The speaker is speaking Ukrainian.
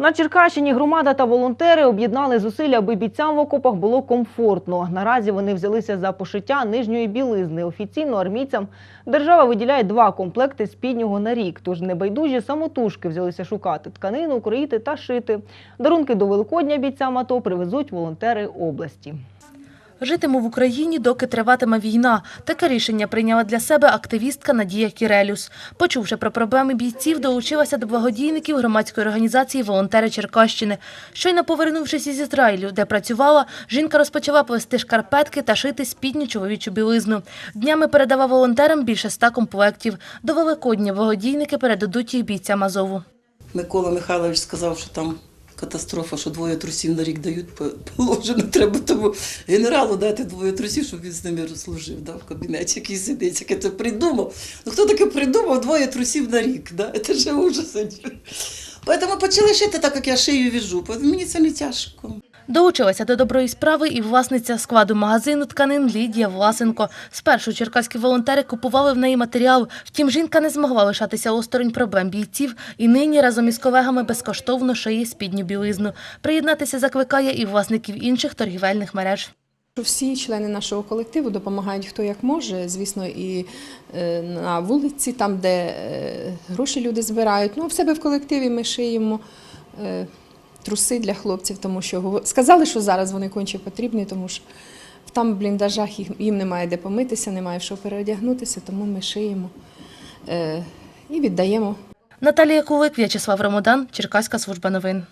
На Черкащині громада та волонтери об'єднали зусилля, аби бійцям в окопах було комфортно. Наразі вони взялися за пошиття нижньої білизни. Офіційно армійцям держава виділяє два комплекти спіднього на рік. Тож небайдужі самотужки взялися шукати тканину, кроїти та шити. Дарунки до Великодня бійцям АТО привезуть волонтери області. Житиму в Україні, доки триватиме війна. Таке рішення прийняла для себе активістка Надія Кірелюс. Почувши про проблеми бійців, долучилася до благодійників громадської організації «Волонтери Черкащини». Щойно повернувшись із Ізраїлю, де працювала, жінка розпочала плести шкарпетки та шити спідню чоловічу білизну. Днями передала волонтерам більше ста комплектів. До Великодня благодійники передадуть їх бійцям Азову. Микола Михайлович сказав, що там катастрофа, що двоє трусів на рік дають по- положено. Треба тому генералу дати двоє трусів, щоб він з ними розслужив да, в кабінеті, який сидить. який це придумав. Ну хто таке придумав двоє трусів на рік? Да? Це ж ужас. Поэтому почали шити так, як я шию віжу. Мені це не тяжко. Долучилася до доброї справи і власниця складу магазину тканин Лідія Власенко. Спершу черкаські волонтери купували в неї матеріал. Втім, жінка не змогла лишатися осторонь проблем бійців і нині разом із колегами безкоштовно шиє спідню білизну. Приєднатися закликає і власників інших торгівельних мереж. Всі члени нашого колективу допомагають хто як може. Звісно, і е, на вулиці, там, де е, гроші люди збирають. Ну, в себе в колективі ми шиємо е, труси для хлопців, тому що сказали, що зараз вони конче потрібні, тому що там в бліндажах їм немає де помитися, немає що переодягнутися, тому ми шиємо е, і віддаємо Наталія Кулик, В'ячеслав Ромодан, Черкаська служба новин.